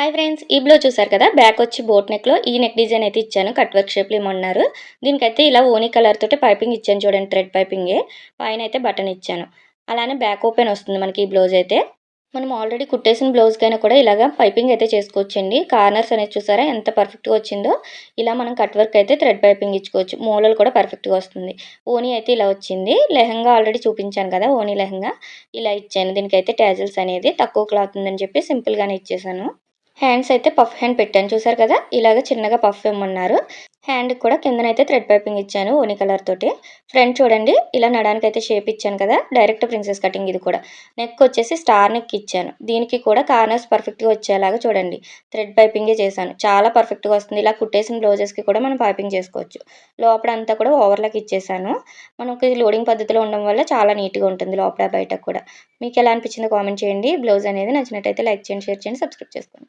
Hi friends ఈ blouse చూసారు కదా? బ్యాక్ వచ్చి బోట్ నెక్లో ఈ నెక్ డిజైన్ అయితే ఇచ్చాను. కట్ వర్క్ షేప్లో ఇమ్మన్నారు దీనికైతే ఇలా ఓనీ కలర్ తోటి పైపింగ్ ఇచ్చాను చూడండి థ్రెడ్ పైపింగే పైన అయితే బటన్ ఇచ్చాను. అలానే బ్యాక్ ఓపెన్ వస్తుంది మనకి ఈ బ్లౌజ్ అయితే. మనం ఆల్రెడీ కుట్టేసిన బ్లౌజ్కైనా కూడా ఇలాగా పైపింగ్ అయితే చేసుకోవచ్చండి. కార్నర్స్ అనేది చూసారా? ఎంత పర్ఫెక్ట్గా వచ్చిందో. ఇలా మనం కట్ వర్క్ అయితే థ్రెడ్ పైపింగ్ ఇచ్చుకోవచ్చు. మూలలు కూడా పర్ఫెక్ట్గా వస్తుంది. ఓనీ అయితే ఇలా వచ్చింది. లెహంగా ఆల్రెడీ చూపించాను కదా ఓనీ లెహంగా. ఇలా ఇచ్చాను. దీనికైతే ట్యాజిల్స్ అనేది తక్కువ క్లాత్ ఉందని చెప్పి సింపుల్గానే ఇచ్చేసాను. హ్యాండ్స్ అయితే పఫ్ హ్యాండ్ పెట్టాను చూసారు కదా? ఇలాగ చిన్నగా పఫ్ ఇమ్మన్నారు. హ్యాండ్ కూడా కిందనైతే థ్రెడ్ పైపింగ్ ఇచ్చాను ఓని కలర్ తోటి. ఫ్రంట్ చూడండి ఇలా నడానికి అయితే షేప్ ఇచ్చాను కదా? డైరెక్ట్ ప్రిన్సెస్ కటింగ్ ఇది కూడా. నెక్ వచ్చేసి స్టార్ నెక్ ఇచ్చాను. దీనికి కూడా కార్నర్స్ పర్ఫెక్ట్గా వచ్చేలాగా చూడండి. థ్రెడ్ పైపింగే చేశాను. చాలా పర్ఫెక్ట్గా వస్తుంది. ఇలా కుట్టేసిన బ్లౌజెస్కి కూడా మనం పైపింగ్ చేసుకోవచ్చు. లోపల అంతా కూడా ఓవర్లాక్ ఇచ్చేసాను. మనకి లోడింగ్ పద్ధతిలో ఉండడం వల్ల చాలా నీట్గా ఉంటుంది లోపల బయట కూడా. మీకు ఎలా అనిపించిందో కామెంట్ చేయండి. బ్లౌజ్ అనేది నచ్చినట్టయితే లైక్ చేయండి షేర్ చేయండి సబ్స్క్రైబ్ చేసుకోండి.